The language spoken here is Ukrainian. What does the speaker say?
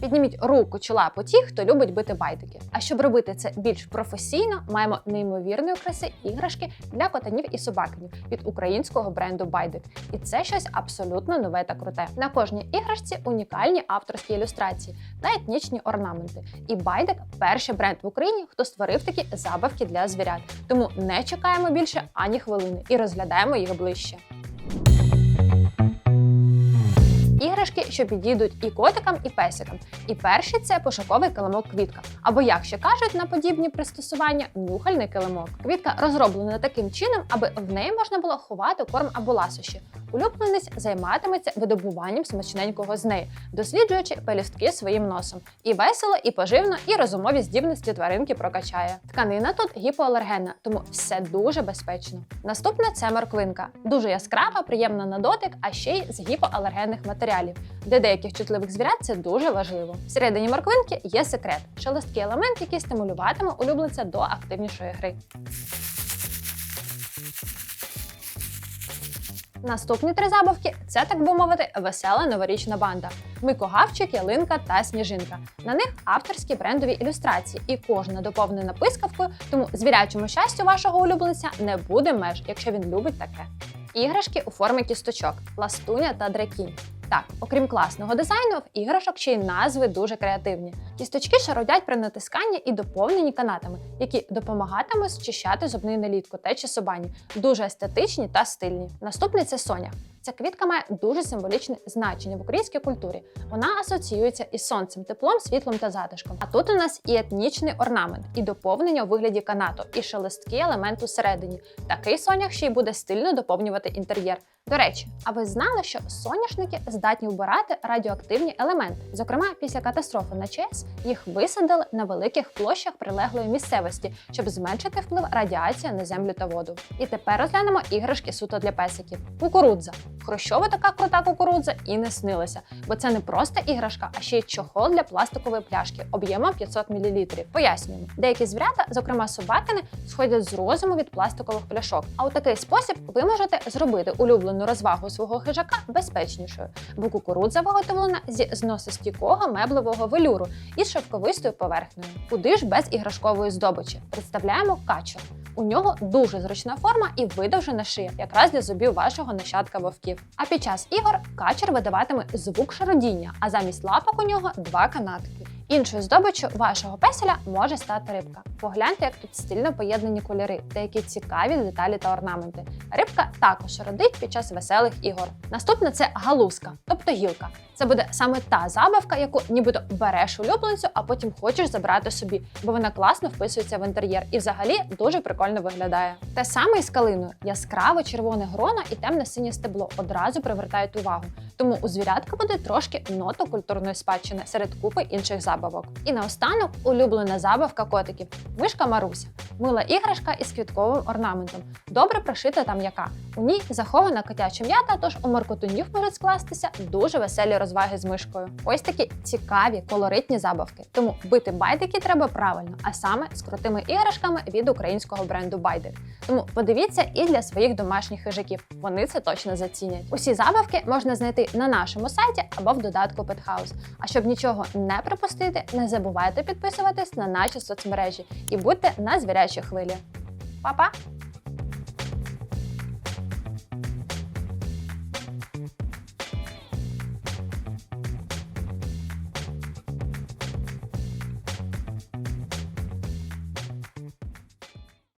Підніміть руку чи лапу ті, хто любить бити байдики. А щоб робити це більш професійно, маємо неймовірної краси іграшки для котанів і собакинів від українського бренду Байдик. І це щось абсолютно нове та круте. На кожній іграшці унікальні авторські ілюстрації та етнічні орнаменти. І Байдик перший бренд в Україні, хто створив такі забавки для звірят. Тому не чекаємо більше ані хвилини і розглядаємо їх ближче. Іграшки, що підійдуть і котикам, і песикам. І перший це пошуковий килимок квітка. Або, як ще кажуть, на подібні пристосування нюхальний килимок. Квітка розроблена таким чином, аби в неї можна було ховати корм або ласощі. Улюбленець займатиметься видобуванням смачненького з неї, досліджуючи пелюстки своїм носом. І весело, і поживно, і розумові здібності тваринки прокачає. Тканина тут гіпоалергенна, тому все дуже безпечно. Наступна це морквинка. Дуже яскрава, приємна на дотик, а ще й з гіпоалергенних матеріалів. Для деяких чутливих звірят це дуже важливо. Всередині морквинки є секрет шелесткий елемент, який стимулюватиме улюбленця до активнішої гри. Наступні три забавки це, так би мовити, весела новорічна банда. Микогавчик, ялинка та сніжинка. На них авторські брендові ілюстрації, і кожна доповнена пискавкою, тому звірячому щастю вашого улюбленця не буде меж, якщо він любить таке. Іграшки у формі кісточок, ластуня та дракінь. Так, окрім класного дизайну, в іграшок ще й назви дуже креативні. Кісточки шародять при натисканні і доповнені канатами, які допомагатимуть зчищати зубний налітку чи собані. Дуже естетичні та стильні. Наступний це соня. Ця квітка має дуже символічне значення в українській культурі. Вона асоціюється із сонцем, теплом, світлом та затишком. А тут у нас і етнічний орнамент, і доповнення у вигляді канату, і шелесткий елемент усередині. Такий сонях ще й буде стильно доповнювати інтер'єр. До речі, а ви знали, що соняшники здатні вбирати радіоактивні елементи? Зокрема, після катастрофи на ЧАЕС їх висадили на великих площах прилеглої місцевості, щоб зменшити вплив радіації на землю та воду. І тепер розглянемо іграшки суто для песиків. Кукурудза. Хрущова така крута кукурудза і не снилася, бо це не просто іграшка, а ще й чохол для пластикової пляшки об'ємом 500 мл. Пояснюємо, деякі звірята, зокрема собакини, сходять з розуму від пластикових пляшок. А у такий спосіб ви можете зробити улюблену розвагу свого хижака безпечнішою, бо кукурудза виготовлена зі зносостійкого меблевого велюру із шовковистою поверхнею. Куди ж без іграшкової здобичі? Представляємо качур. У нього дуже зручна форма і видовжена шия, якраз для зубів вашого нащадка вовків. А під час ігор качер видаватиме звук шародіння, а замість лапок у нього два канатки. Іншою здобиччю вашого песеля може стати рибка. Погляньте, як тут стильно поєднані кольори та які цікаві деталі та орнаменти. Рибка також родить під час веселих ігор. Наступне це галузка, тобто гілка. Це буде саме та забавка, яку нібито береш улюбленцю, а потім хочеш забрати собі, бо вона класно вписується в інтер'єр і взагалі дуже прикольно виглядає. Те саме і з калиною: яскраво червоне гроно і темне синє стебло одразу привертають увагу. Тому у звірятка буде трошки ноту культурної спадщини серед купи інших забавок. І наостанок улюблена забавка котиків мишка Маруся. Мила іграшка із квітковим орнаментом. Добре прошита та м'яка. У ній захована котяча м'ята, тож у маркотунів можуть скластися дуже веселі розваги з мишкою. Ось такі цікаві, колоритні забавки. Тому бити байдики треба правильно, а саме з крутими іграшками від українського бренду Байдик. Тому подивіться і для своїх домашніх хижаків. Вони це точно зацінять. Усі забавки можна знайти на нашому сайті або в додатку Pethouse. А щоб нічого не пропустити, не забувайте підписуватись на наші соцмережі і будьте на звірячій хвилі. Па-па!